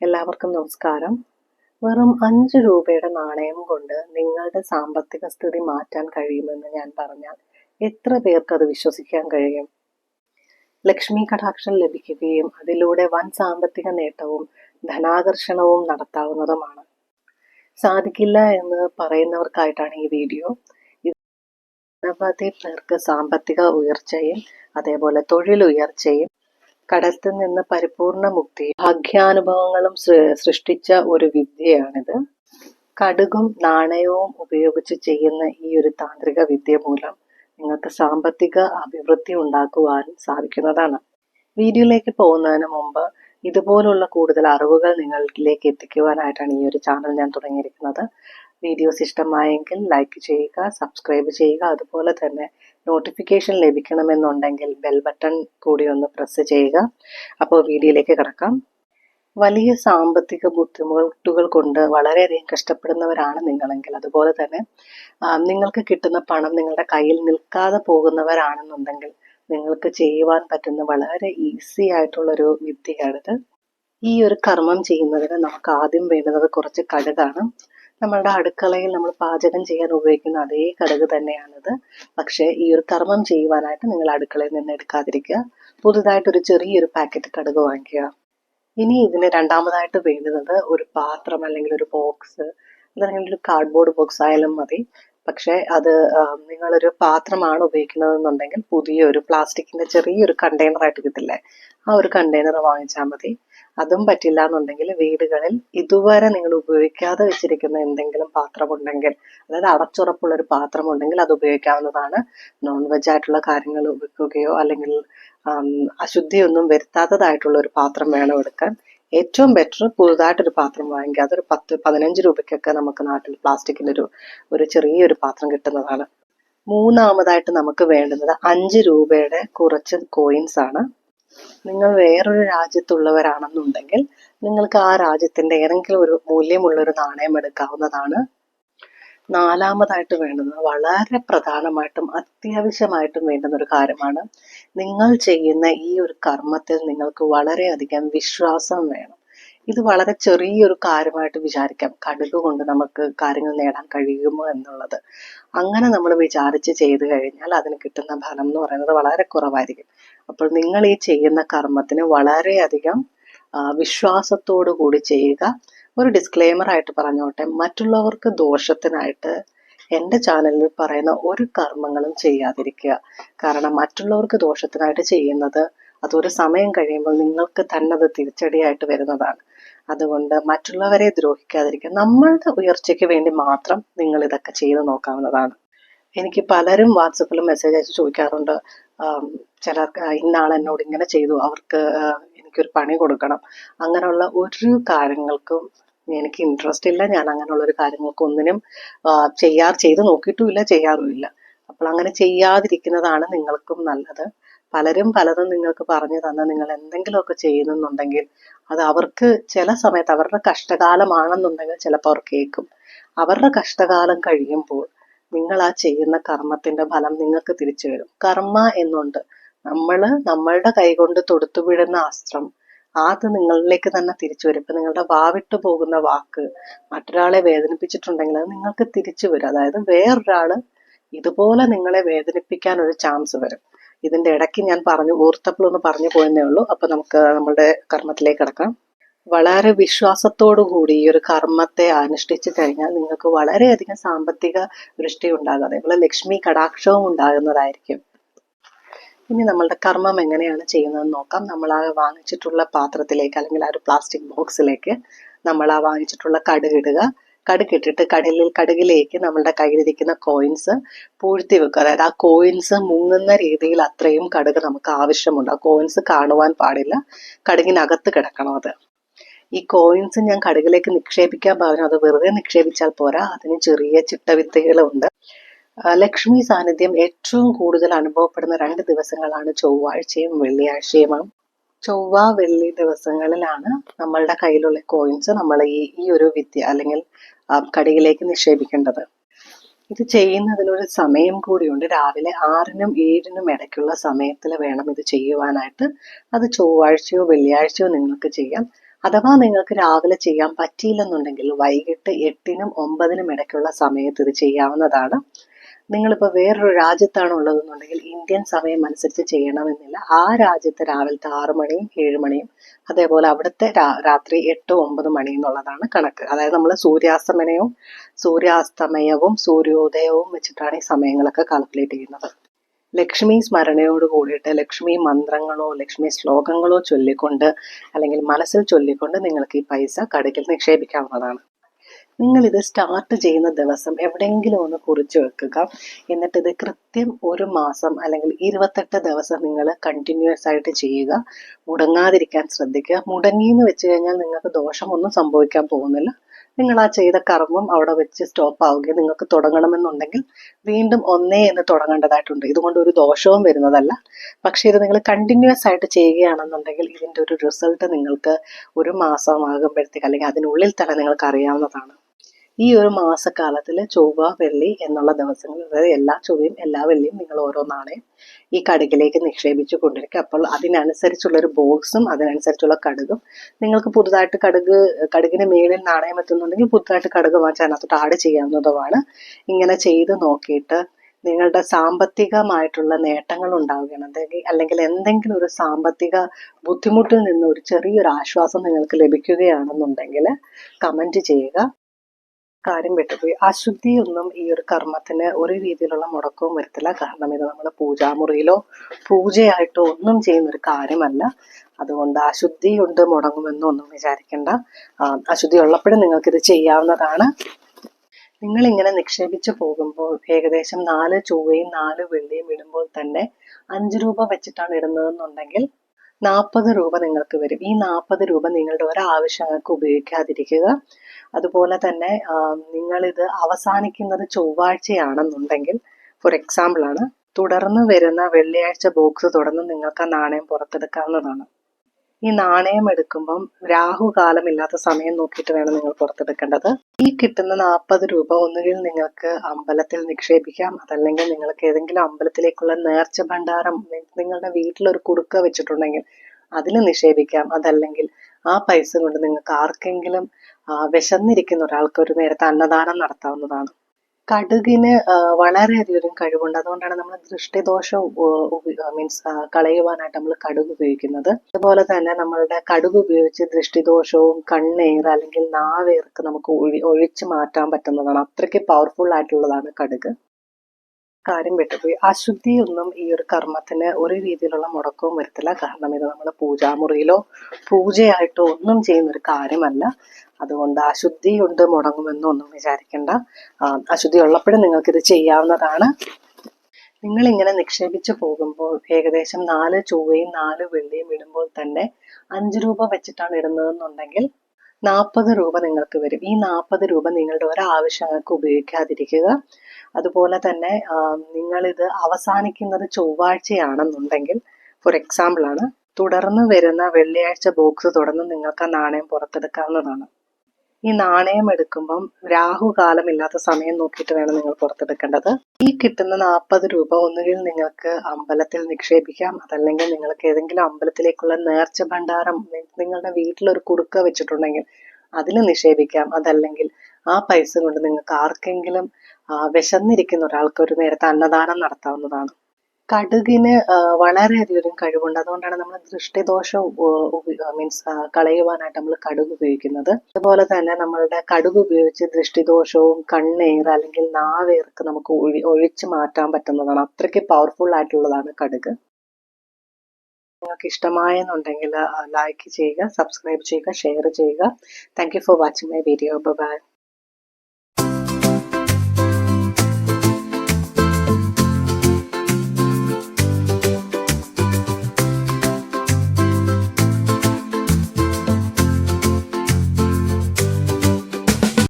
എല്ലാവർക്കും നമസ്കാരം. വെറും അഞ്ച് രൂപയുടെ നാണയം കൊണ്ട് നിങ്ങളുടെ സാമ്പത്തിക സ്ഥിതി മാറ്റാൻ കഴിയുമെന്ന് ഞാൻ പറഞ്ഞാൽ എത്ര പേർക്ക് അത് വിശ്വസിക്കാൻ കഴിയും? ലക്ഷ്മി കടാക്ഷം ലഭിക്കുകയും അതിലൂടെ വൻ സാമ്പത്തിക നേട്ടവും ധനാകർഷണവും നടത്താവുന്നതുമാണ്. സാധിക്കില്ല എന്ന് പറയുന്നവർക്കായിട്ടാണ് ഈ വീഡിയോ. നിരവധി പേർക്ക് സാമ്പത്തിക ഉയർച്ചയും അതേപോലെ തൊഴിൽ ഉയർച്ചയും കടത്തിൽ നിന്ന് പരിപൂർണ മുക്തി ഭാഗ്യാനുഭവങ്ങളും സൃഷ്ടിച്ച ഒരു വിദ്യയാണിത്. കടുകും നാണയവും ഉപയോഗിച്ച് ചെയ്യുന്ന ഈ ഒരു താന്ത്രിക വിദ്യ മൂലം നിങ്ങൾക്ക് സാമ്പത്തിക അഭിവൃദ്ധി ഉണ്ടാക്കുവാനും സാധിക്കുന്നതാണ്. വീഡിയോയിലേക്ക് പോകുന്നതിന് മുമ്പ് ഇതുപോലുള്ള കൂടുതൽ അറിവുകൾ നിങ്ങളിലേക്ക് എത്തിക്കുവാനായിട്ടാണ് ഈ ഒരു ചാനൽ ഞാൻ തുടങ്ങിയിരിക്കുന്നത്. വീഡിയോസ് ഇഷ്ടമായെങ്കിൽ ലൈക്ക് ചെയ്യുക സബ്സ്ക്രൈബ് ചെയ്യുക അതുപോലെ തന്നെ നോട്ടിഫിക്കേഷൻ ലഭിക്കണമെന്നുണ്ടെങ്കിൽ ബെൽ ബട്ടൺ കൂടി ഒന്ന് പ്രസ് ചെയ്യുക. അപ്പോൾ വീഡിയോയിലേക്ക് കിടക്കാം. വലിയ സാമ്പത്തിക ബുദ്ധിമുട്ടുകൾ കൊണ്ട് വളരെയധികം കഷ്ടപ്പെടുന്നവരാണ് നിങ്ങളെങ്കിൽ. അതുപോലെ തന്നെ നിങ്ങൾക്ക് കിട്ടുന്ന പണം നിങ്ങളുടെ കയ്യിൽ നിൽക്കാതെ പോകുന്നവരാണെന്നുണ്ടെങ്കിൽ നിങ്ങൾക്ക് ചെയ്യുവാൻ പറ്റുന്ന വളരെ ഈസി ആയിട്ടുള്ളൊരു വിദ്യയാണിത്. ഈ ഒരു കർമ്മം ചെയ്യുന്നതിന് നമുക്ക് ആദ്യം വേണ്ടുന്നത് കുറച്ച് കടുകാണ്. നമ്മളുടെ അടുക്കളയിൽ നമ്മൾ പാചകം ചെയ്യാൻ ഉപയോഗിക്കുന്ന അതേ കടുക് തന്നെയാണിത്. പക്ഷേ ഈ ഒരു കർമ്മം ചെയ്യുവാനായിട്ട് നിങ്ങൾ അടുക്കളയിൽ നിന്ന് എടുക്കാതിരിക്കുക. പുതുതായിട്ട് ഒരു ചെറിയൊരു പാക്കറ്റ് കടുക് വാങ്ങിക്കുക. ഇനി ഇതിന് രണ്ടാമതായിട്ട് വേണ്ടുന്നത് ഒരു പാത്രം അല്ലെങ്കിൽ ഒരു ബോക്സ് അതല്ലെങ്കിൽ ഒരു കാർഡ്ബോർഡ് ബോക്സ് ആയാലും മതി. പക്ഷേ അത് നിങ്ങളൊരു പാത്രമാണ് ഉപയോഗിക്കുന്നതെന്നുണ്ടെങ്കിൽ പുതിയൊരു പ്ലാസ്റ്റിക്കിന്റെ ചെറിയൊരു കണ്ടെയ്നർ ആയിട്ട് കിട്ടില്ലേ ആ ഒരു കണ്ടെയ്നർ വാങ്ങിച്ചാൽ മതി. അതും പറ്റില്ല എന്നുണ്ടെങ്കിൽ വീടുകളിൽ ഇതുവരെ നിങ്ങൾ ഉപയോഗിക്കാതെ വെച്ചിരിക്കുന്ന എന്തെങ്കിലും പാത്രമുണ്ടെങ്കിൽ അതായത് അടച്ചുറപ്പുള്ള ഒരു പാത്രം ഉണ്ടെങ്കിൽ അത് ഉപയോഗിക്കാവുന്നതാണ്. നോൺ വെജ് ആയിട്ടുള്ള കാര്യങ്ങൾ ഉപയോഗിക്കുകയോ അല്ലെങ്കിൽ അശുദ്ധിയൊന്നും വരുത്താത്തതായിട്ടുള്ള ഒരു പാത്രം വേണം എടുക്കാൻ. ഏറ്റവും ബെറ്റർ പുതുതായിട്ടൊരു പാത്രം വാങ്ങിക്കുക. അതൊരു പത്ത് പതിനഞ്ച് രൂപയ്ക്കൊക്കെ നമുക്ക് നാട്ടിൽ പ്ലാസ്റ്റിക്കിന്റെ ഒരു ഒരു ചെറിയൊരു പാത്രം കിട്ടുന്നതാണ്. മൂന്നാമതായിട്ട് നമുക്ക് വേണ്ടുന്നത് അഞ്ച് രൂപയുടെ കുറച്ച് കോയിൻസ് ആണ്. നിങ്ങൾ വേറൊരു രാജ്യത്തുള്ളവരാണെന്നുണ്ടെങ്കിൽ നിങ്ങൾക്ക് ആ രാജ്യത്തിന്റെ ഏതെങ്കിലും ഒരു മൂല്യമുള്ള ഒരു നാണയം എടുക്കാവുന്നതാണ്. നാലാമതായിട്ട് വേണ്ടുന്നത് വളരെ പ്രധാനമായിട്ടും അത്യാവശ്യമായിട്ടും വേണ്ടുന്ന ഒരു കാര്യമാണ്. നിങ്ങൾ ചെയ്യുന്ന ഈ ഒരു കർമ്മത്തിൽ നിങ്ങൾക്ക് വളരെയധികം വിശ്വാസം വേണം. ഇത് വളരെ ചെറിയൊരു കാര്യമായിട്ട് വിചാരിക്കാം. കടുക് കൊണ്ട് നമുക്ക് കാര്യങ്ങൾ നേടാൻ കഴിയുമോ എന്നുള്ളത്. അങ്ങനെ നമ്മൾ വിചാരിച്ച് ചെയ്തു കഴിഞ്ഞാൽ അതിന് കിട്ടുന്ന ഫലം എന്ന് പറയുന്നത് വളരെ കുറവായിരിക്കും. അപ്പോൾ നിങ്ങൾ ഈ ചെയ്യുന്ന കർമ്മത്തിന് വളരെയധികം വിശ്വാസത്തോടു കൂടി ചെയ്യുക. ഒരു ഡിസ്ക്ലെയിമർ ആയിട്ട് പറഞ്ഞോട്ടെ. മറ്റുള്ളവർക്ക് ദോഷത്തിനായിട്ട് എന്റെ ചാനലിൽ പറയുന്ന ഒരു കർമ്മങ്ങളും ചെയ്യാതിരിക്കുക. കാരണം മറ്റുള്ളവർക്ക് ദോഷത്തിനായിട്ട് ചെയ്യുന്നത് അതൊരു സമയം കഴിയുമ്പോൾ നിങ്ങൾക്ക് തന്നെ അത് തിരിച്ചടിയായിട്ട് വരുന്നതാണ്. അതുകൊണ്ട് മറ്റുള്ളവരെ ദ്രോഹിക്കാതിരിക്കുക. നമ്മളുടെ ഉയർച്ചയ്ക്ക് വേണ്ടി മാത്രം നിങ്ങൾ ഇതൊക്കെ ചെയ്ത് നോക്കാവുന്നതാണ്. എനിക്ക് പലരും വാട്സപ്പിൽ മെസ്സേജ് അയച്ച് ചോദിക്കാറുണ്ട്. ചിലർക്ക് ഇന്നാൾ എന്നോട് ഇങ്ങനെ ചെയ്തു. അവർക്ക് എനിക്കൊരു പണി കൊടുക്കണം. അങ്ങനെയുള്ള ഒരു കാര്യങ്ങൾക്കും എനിക്ക് ഇൻട്രസ്റ്റ് ഇല്ല. ഞാൻ അങ്ങനെയുള്ള ഒരു കാര്യങ്ങൾക്ക് ഒന്നിനും ചെയ്യാർ ചെയ്ത് നോക്കിയിട്ടുമില്ല ചെയ്യാറുമില്ല. അപ്പോൾ അങ്ങനെ ചെയ്യാതിരിക്കുന്നതാണ് നിങ്ങൾക്കും നല്ലത്. പലരും പലതും നിങ്ങൾക്ക് പറഞ്ഞു തന്ന നിങ്ങൾ എന്തെങ്കിലുമൊക്കെ ചെയ്യുന്നുണ്ടെങ്കിൽ അത് അവർക്ക് ചില സമയത്ത് അവരുടെ കഷ്ടകാലമാണെന്നുണ്ടെങ്കിൽ ചിലപ്പോൾ അവർ കേൾക്കും. അവരുടെ കഷ്ടകാലം കഴിയുമ്പോൾ നിങ്ങൾ ആ ചെയ്യുന്ന കർമ്മത്തിന്റെ ഫലം നിങ്ങൾക്ക് തിരിച്ചു വരും കർമ്മ എന്നുണ്ട്. നമ്മൾ നമ്മളുടെ കൈകൊണ്ട് തൊടുത്തുവിടുന്ന അസ്ത്രം അത് നിങ്ങളിലേക്ക് തന്നെ തിരിച്ചു വരും. ഇപ്പൊ നിങ്ങളുടെ വാവിട്ട് പോകുന്ന വാക്ക് മറ്റൊരാളെ വേദനിപ്പിച്ചിട്ടുണ്ടെങ്കിൽ അത് നിങ്ങൾക്ക് തിരിച്ചു വരും. അതായത് വേറൊരാൾ ഇതുപോലെ നിങ്ങളെ വേദനിപ്പിക്കാൻ ഒരു ചാൻസ് വരും. ഇതിന്റെ ഇടയ്ക്ക് ഞാൻ പറഞ്ഞു ഓർത്തപ്പോൾ ഒന്ന് പറഞ്ഞു പോയെന്നേ ഉള്ളൂ. അപ്പൊ നമുക്ക് നമ്മുടെ കർമ്മത്തിലേക്ക് കിടക്കാം. വളരെ വിശ്വാസത്തോടു കൂടി ഈ ഒരു കർമ്മത്തെ അനുഷ്ഠിച്ചു കഴിഞ്ഞാൽ നിങ്ങൾക്ക് വളരെയധികം സാമ്പത്തിക ദൃഷ്ടി ഉണ്ടാകും. അതേപോലെ ലക്ഷ്മി കടാക്ഷവും ഉണ്ടാകുന്നതായിരിക്കും. ഇനി നമ്മളുടെ കർമ്മം എങ്ങനെയാണ് ചെയ്യുന്നതെന്ന് നോക്കാം. നമ്മൾ ആ വാങ്ങിച്ചിട്ടുള്ള പാത്രത്തിലേക്ക് അല്ലെങ്കിൽ ആ ഒരു പ്ലാസ്റ്റിക് ബോക്സിലേക്ക് നമ്മൾ ആ വാങ്ങിച്ചിട്ടുള്ള കടുക് ഇടുക. കടുക് ഇട്ടിട്ട് കടലിൽ കടുകിലേക്ക് നമ്മളുടെ കയ്യിലിരിക്കുന്ന കോയിൻസ് പൂഴ്ത്തി വെക്കുക. അതായത് ആ കോയിൻസ് മുങ്ങുന്ന രീതിയിൽ അത്രയും കടുക് നമുക്ക് ആവശ്യമുണ്ട്. ആ കോയിൻസ് കാണുവാൻ പാടില്ല. കടുകിനകത്ത് കിടക്കണം അത്. ഈ കോയിൻസ് ഞാൻ കടുകിലേക്ക് നിക്ഷേപിക്കാൻ പറഞ്ഞു. അത് വെറുതെ നിക്ഷേപിച്ചാൽ പോരാ. അതിന് ചെറിയ ചിട്ടവിത്തുകളുണ്ട് ലക്ഷ്മി സാന്നിധ്യം ഏറ്റവും കൂടുതൽ അനുഭവപ്പെടുന്ന രണ്ട് ദിവസങ്ങളാണ് ചൊവ്വാഴ്ചയും വെള്ളിയാഴ്ചയുമാണ് ചൊവ്വ വെള്ളി ദിവസങ്ങളിലാണ് നമ്മളുടെ കയ്യിലുള്ള കോയിൻസ് നമ്മൾ ഈ ഈ ഒരു വിദ്യ അല്ലെങ്കിൽ കടിയിലേക്ക് നിക്ഷേപിക്കേണ്ടത്. ഇത് ചെയ്യുന്നതിനൊരു സമയം കൂടിയുണ്ട്. രാവിലെ ആറിനും ഏഴിനും ഇടയ്ക്കുള്ള സമയത്തിൽ വേണം ഇത് ചെയ്യുവാനായിട്ട്. അത് ചൊവ്വാഴ്ചയോ വെള്ളിയാഴ്ചയോ നിങ്ങൾക്ക് ചെയ്യാം. അഥവാ നിങ്ങൾക്ക് രാവിലെ ചെയ്യാൻ പറ്റിയില്ലെന്നുണ്ടെങ്കിൽ വൈകിട്ട് എട്ടിനും ഒമ്പതിനും ഇടയ്ക്കുള്ള സമയത്ത് ഇത് ചെയ്യാവുന്നതാണ്. നിങ്ങളിപ്പോൾ വേറൊരു രാജ്യത്താണ് ഉള്ളതെന്നുണ്ടെങ്കിൽ ഇന്ത്യൻ സമയം അനുസരിച്ച് ചെയ്യണമെന്നില്ല. ആ രാജ്യത്തെ രാവിലത്തെ ആറ് മണിയും ഏഴ് മണിയും അതേപോലെ അവിടുത്തെ രാത്രി എട്ട് ഒമ്പത് മണി എന്നുള്ളതാണ് കണക്ക്. അതായത് നമ്മൾ സൂര്യാസ്തമനവും സൂര്യാസ്തമയവും സൂര്യോദയവും വെച്ചിട്ടാണ് ഈ സമയങ്ങളൊക്കെ കാൽക്കുലേറ്റ് ചെയ്യുന്നത്. ലക്ഷ്മി സ്മരണയോട് കൂടിയിട്ട് ലക്ഷ്മി മന്ത്രങ്ങളോ ലക്ഷ്മി ശ്ലോകങ്ങളോ ചൊല്ലിക്കൊണ്ട് അല്ലെങ്കിൽ മനസ്സിൽ ചൊല്ലിക്കൊണ്ട് നിങ്ങൾക്ക് ഈ പൈസ കടക്കിൽ നിക്ഷേപിക്കാവുന്നതാണ്. നിങ്ങൾ ഇത് സ്റ്റാർട്ട് ചെയ്യുന്ന ദിവസം എവിടെയെങ്കിലും ഒന്ന് കുറിച്ച് വെക്കുക. എന്നിട്ടിത് കൃത്യം ഒരു മാസം അല്ലെങ്കിൽ ഇരുപത്തെട്ട് ദിവസം നിങ്ങൾ കണ്ടിന്യൂസ് ആയിട്ട് ചെയ്യുക. മുടങ്ങാതിരിക്കാൻ ശ്രദ്ധിക്കുക. മുടങ്ങി എന്ന് വെച്ച് കഴിഞ്ഞാൽ നിങ്ങൾക്ക് ദോഷമൊന്നും സംഭവിക്കാൻ പോകുന്നില്ല. നിങ്ങൾ ആ ചെയ്ത കർമ്മം അവിടെ വെച്ച് സ്റ്റോപ്പ് ആവുകയും നിങ്ങൾക്ക് തുടങ്ങണമെന്നുണ്ടെങ്കിൽ വീണ്ടും ഒന്നേ എന്ന് തുടങ്ങേണ്ടതായിട്ടുണ്ട്. ഇതുകൊണ്ട് ഒരു ദോഷവും വരുന്നതല്ല. പക്ഷേ ഇത് നിങ്ങൾ കണ്ടിന്യൂസ് ആയിട്ട് ചെയ്യുകയാണെന്നുണ്ടെങ്കിൽ ഇതിന്റെ ഒരു റിസൾട്ട് നിങ്ങൾക്ക് ഒരു മാസമാകുമ്പോഴത്തേക്ക് അല്ലെങ്കിൽ അതിനുള്ളിൽ തന്നെ നിങ്ങൾക്ക് അറിയാവുന്നതാണ്. ഈ ഒരു മാസക്കാലത്തിൽ ചൊവ്വ വെള്ളി എന്നുള്ള ദിവസങ്ങളിൽ അതായത് എല്ലാ ചൊവ്വയും എല്ലാ വെള്ളിയും നിങ്ങൾ ഓരോ നാണയം ഈ കടുകിലേക്ക് നിക്ഷേപിച്ചു കൊണ്ടിരിക്കുക. അപ്പോൾ അതിനനുസരിച്ചുള്ള ഒരു ബോക്സും അതിനനുസരിച്ചുള്ള കടുകും നിങ്ങൾക്ക് പുതുതായിട്ട് കടുക് കടുകിന് മേളിൽ നാണയം എത്തുന്നുണ്ടെങ്കിൽ പുതുതായിട്ട് കടുക് വാങ്ങിച്ച് അതിനകത്തോട്ട് ആഡ് ചെയ്യാവുന്നതുമാണ്. ഇങ്ങനെ ചെയ്ത് നോക്കിയിട്ട് നിങ്ങളുടെ സാമ്പത്തികമായിട്ടുള്ള നേട്ടങ്ങൾ ഉണ്ടാവുകയാണ്. അല്ലെങ്കിൽ അല്ലെങ്കിൽ എന്തെങ്കിലും ഒരു സാമ്പത്തിക ബുദ്ധിമുട്ടിൽ നിന്ന് ഒരു ചെറിയൊരു ആശ്വാസം നിങ്ങൾക്ക് ലഭിക്കുകയാണെന്നുണ്ടെങ്കിൽ കമന്റ് ചെയ്യുക. കാര്യം വിട്ടുപോയി. അശുദ്ധിയൊന്നും ഈ ഒരു കർമ്മത്തിന് ഒരു രീതിയിലുള്ള മുടക്കവും വരുത്തില്ല. കാരണം ഇത് നമ്മൾ പൂജാമുറിയിലോ പൂജയായിട്ടോ ഒന്നും ചെയ്യുന്ന ഒരു കാര്യമല്ല. അതുകൊണ്ട് അശുദ്ധി കൊണ്ട് മുടങ്ങുമെന്നോ ഒന്നും വിചാരിക്കേണ്ട. അശുദ്ധി ഉള്ളപ്പോഴും നിങ്ങൾക്കിത് ചെയ്യാവുന്നതാണ്. നിങ്ങൾ ഇങ്ങനെ നിക്ഷേപിച്ചു പോകുമ്പോൾ ഏകദേശം നാല് ചൊവ്വയും നാല് വെള്ളിയും ഇടുമ്പോൾ തന്നെ അഞ്ച് രൂപ വെച്ചിട്ടാണ് ഇടുന്നതെന്നുണ്ടെങ്കിൽ നാൽപ്പത് രൂപ നിങ്ങൾക്ക് വരും. ഈ നാൽപ്പത് രൂപ നിങ്ങളുടെ ഒരാവശ്യങ്ങൾക്ക് ഉപയോഗിക്കാതിരിക്കുക. അതുപോലെ തന്നെ നിങ്ങളിത് അവസാനിക്കുന്നത് ചൊവ്വാഴ്ചയാണെന്നുണ്ടെങ്കിൽ ഫോർ എക്സാമ്പിൾ ആണ് തുടർന്ന് വരുന്ന വെള്ളിയാഴ്ച ബോക്സ് തുടർന്ന് നിങ്ങൾക്ക് ആ നാണയം പുറത്തെടുക്കാവുന്നതാണ്. ഈ നാണയം എടുക്കുമ്പം രാഹുകാലം ഇല്ലാത്ത സമയം നോക്കിയിട്ട് വേണം നിങ്ങൾ പുറത്തെടുക്കേണ്ടത്. ഈ കിട്ടുന്ന നാൽപ്പത് രൂപ ഒന്നുകിൽ നിങ്ങൾക്ക് അമ്പലത്തിൽ നിക്ഷേപിക്കാം. അതല്ലെങ്കിൽ നിങ്ങൾക്ക് ഏതെങ്കിലും അമ്പലത്തിലേക്കുള്ള നേർച്ച ഭണ്ഡാരം നിങ്ങളുടെ വീട്ടിലൊരു കുടുക്ക വെച്ചിട്ടുണ്ടെങ്കിൽ അതിൽ നിക്ഷേപിക്കാം. അതല്ലെങ്കിൽ ആ പൈസ കൊണ്ട് നിങ്ങൾക്ക് ആർക്കെങ്കിലും വിശന്നിരിക്കുന്ന ഒരാൾക്ക് ഒരു നേരത്തെ അന്നദാനം നടത്താവുന്നതാണ്. കടുകിന് വളരെയധികം കഴിവുണ്ട്. അതുകൊണ്ടാണ് നമ്മൾ ദൃഷ്ടിദോഷം മീൻസ് കളയുവാനായിട്ട് നമ്മൾ കടുക് ഉപയോഗിക്കുന്നത്. അതുപോലെ തന്നെ നമ്മളുടെ കടുക് ഉപയോഗിച്ച് ദൃഷ്ടിദോഷവും കണ്ണേർ അല്ലെങ്കിൽ നാവേർക്ക് നമുക്ക് ഒഴി ഒഴിച്ചു മാറ്റാൻ പറ്റുന്നതാണ്. അത്രയ്ക്ക് പവർഫുൾ ആയിട്ടുള്ളതാണ് കടുക്. കാര്യം വിട്ടുപോയി. അശുദ്ധി ഒന്നും ഈ ഒരു കർമ്മത്തിന് ഒരു രീതിയിലുള്ള മുടക്കവും വരുത്തില്ല. കാരണം ഇത് നമ്മൾ പൂജാമുറിയിലോ പൂജയായിട്ടോ ഒന്നും ചെയ്യുന്ന ഒരു കാര്യമല്ല. അതുകൊണ്ട് അശുദ്ധി കൊണ്ട് മുടങ്ങുമെന്നൊന്നും വിചാരിക്കേണ്ട. അശുദ്ധി ഉള്ളപ്പോഴും നിങ്ങൾക്കിത് ചെയ്യാവുന്നതാണ്. നിങ്ങൾ ഇങ്ങനെ നിക്ഷേപിച്ചു പോകുമ്പോൾ ഏകദേശം നാല് ചൊവ്വയും നാല് വെള്ളിയും ഇടുമ്പോൾ തന്നെ അഞ്ച് രൂപ വെച്ചിട്ടാണ് ഇടുന്നതെന്നുണ്ടെങ്കിൽ നാൽപ്പത് രൂപ നിങ്ങൾക്ക് വരും. ഈ നാൽപ്പത് രൂപ നിങ്ങളുടെ ഒരാവശ്യങ്ങൾക്ക് ഉപയോഗിക്കാതിരിക്കുക. അതുപോലെ തന്നെ നിങ്ങളിത് അവസാനിക്കുന്നത് ചൊവ്വാഴ്ചയാണെന്നുണ്ടെങ്കിൽ ഫോർ എക്സാമ്പിൾ ആണ് തുടർന്ന് വരുന്ന വെള്ളിയാഴ്ച ബോക്സ് തുടർന്ന് നിങ്ങൾക്ക് ആ നാണയം പുറത്തെടുക്കാവുന്നതാണ്. ഈ നാണയം എടുക്കുമ്പം രാഹുകാലം ഇല്ലാത്ത സമയം നോക്കിയിട്ട് വേണം നിങ്ങൾ പുറത്തെടുക്കേണ്ടത്. ഈ കിട്ടുന്ന നാൽപ്പത് രൂപ ഒന്നുകിൽ നിങ്ങൾക്ക് അമ്പലത്തിൽ നിക്ഷേപിക്കാം അതല്ലെങ്കിൽ നിങ്ങൾക്ക് ഏതെങ്കിലും അമ്പലത്തിലേക്കുള്ള നേർച്ച ഭണ്ഡാരം നിങ്ങളുടെ വീട്ടിലൊരു കുടുക്ക വെച്ചിട്ടുണ്ടെങ്കിൽ അതിൽ നിക്ഷേപിക്കാം അതല്ലെങ്കിൽ ആ പൈസ കൊണ്ട് നിങ്ങൾക്ക് ആർക്കെങ്കിലും വിശന്നിരിക്കുന്ന ഒരാൾക്ക് ഒരു നേരത്തെ അന്നദാനം നടത്താവുന്നതാണ്. കടുകിന് വളരെയധികം കഴിവുണ്ട്. അതുകൊണ്ടാണ് നമ്മൾ ദൃഷ്ടിദോഷം മീൻസ് കളയുവാനായിട്ട് നമ്മൾ കടുക് ഉപയോഗിക്കുന്നത്. അതുപോലെ തന്നെ നമ്മളുടെ കടുക് ഉപയോഗിച്ച് ദൃഷ്ടിദോഷവും കണ്ണേർ അല്ലെങ്കിൽ നാവേർക്ക് നമുക്ക് ഒഴി ഒഴിച്ചു മാറ്റാൻ പറ്റുന്നതാണ്. അത്രയ്ക്ക് പവർഫുൾ ആയിട്ടുള്ളതാണ് കടുക്. നിങ്ങൾക്ക് ഇഷ്ടമായെന്നുണ്ടെങ്കിൽ ലൈക്ക് ചെയ്യുക സബ്സ്ക്രൈബ് ചെയ്യുക ഷെയർ ചെയ്യുക. Thank for watching my video bye